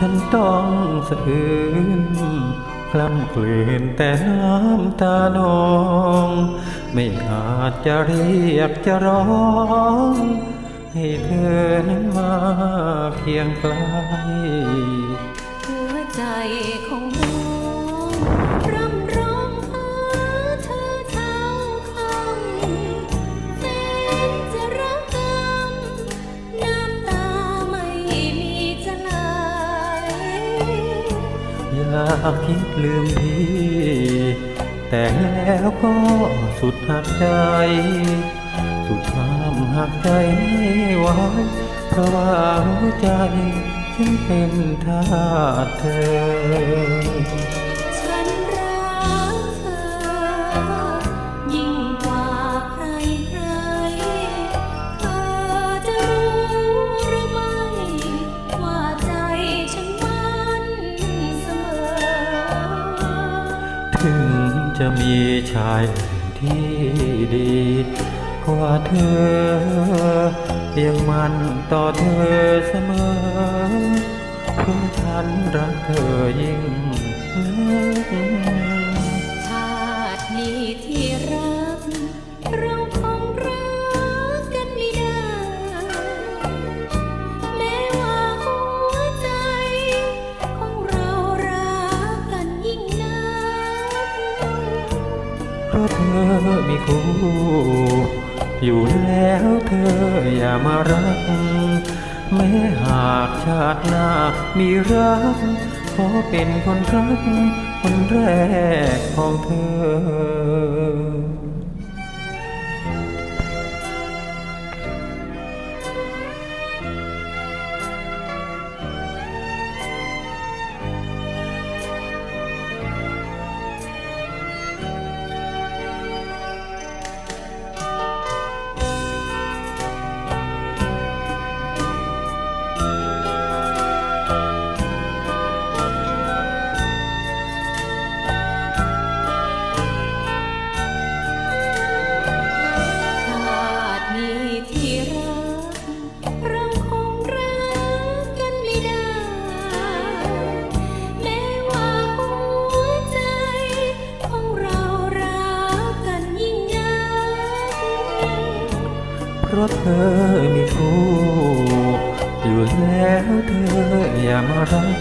ฉันต้องสะอื้นคลำกลืนแต่น้ำตานอง ไม่อาจจะเรียกจะร้อง ให้เธอนั้นมาเคียงไกลหัวใจของน้องากคิดลืมพี่ แต่แล้วก็สุดหักใจ สุดความหักใจไม่ไหวเพราะว่าหัวใจฉันเป็นทาสเธอ มีชายที่ดีกว่าเธอ ยังมันต่อเธอเสมอเพราะฉันรักเธอยิ่งนัก ราะเธอมีคู่อยู่แล้วเธออย่ามารัก แม้หากชาติหน้ามีรักขอเป็นคนรักคนแรกของเธอ เพราะเธอมีคู่อยู่แล้วเธออย่ามารัก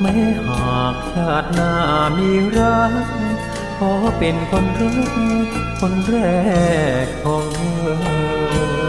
แม้หากชาติหน้ามีรักขอเป็นคนรักคนแรกของเธอ